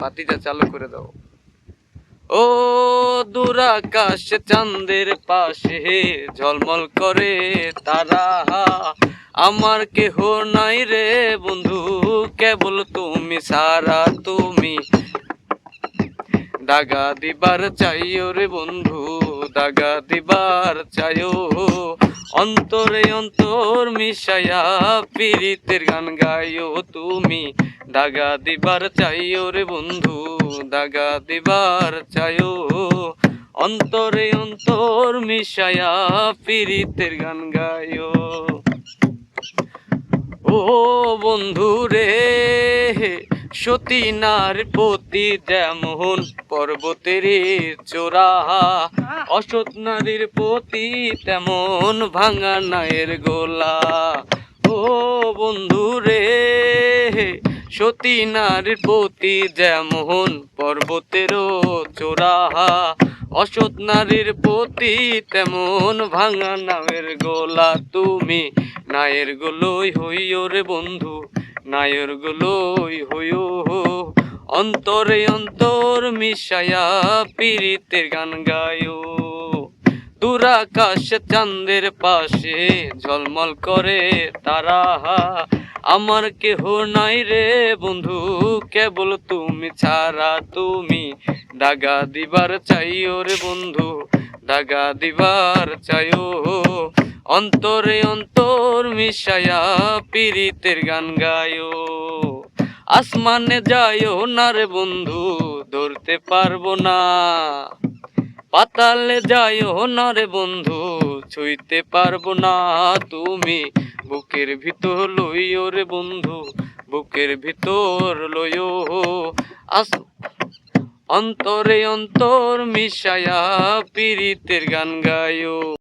বাতিটা চালু করে দাও। ও দূর আকাশ চাঁদের পাশে ঝলমল করে তারা। আমার কেহ নাই রে বন্ধু, কেবল তুমি সারা তুমি। দাগা দিবার চাইও রে বন্ধু, দাগা দিবার চাইও। অন্তরে অন্তর মিশায়া পীড়িতের গান গাইও তুমি। দাগা দিবার চাইও রে বন্ধু, দাগা দিবার চাইও। অন্তরে অন্তর মিশায়া পীড়িতের গান গাইও। ও বন্ধু রে সতীনার পতি যেমন পর্বতের চোরা অসৎ নারীর পতি তেমন ভাঙা নায়ের গোলা। ও বন্ধু রে, সতীনার পতি যেমন পর্বতেরও চোরা অসৎ নারীর পতি তেমন ভাঙা নামের গোলা। তুমি নায়ের গোলই হইও রে বন্ধু। নায়ের গোলই হইও অন্তরে অন্তর মিশায়া পীড়িতের গান গায়ো। দূর আকাশ চাঁদের পাশে ঝলমল করে তারা আমার কেহ নাই রে বন্ধু, কেবল তুমি ছাড়া তুমি। দাগা দিবার চাইও রে বন্ধু, দাগা দিবার চাইও। অন্তরে অন্তর মিশায়া পীড়িতের গান গায়ো। আসমানে যাইও না রে বন্ধু, ধরতে পারব না। পাতালে যাইও না রে বন্ধু, ছুঁইতে পারব না। তুমি বুকের ভিতর লইও রে বন্ধু, বুকের ভিতর লইও। আস অন্তরে অন্তর মিশায়া পীড়িতের গান গায়ো।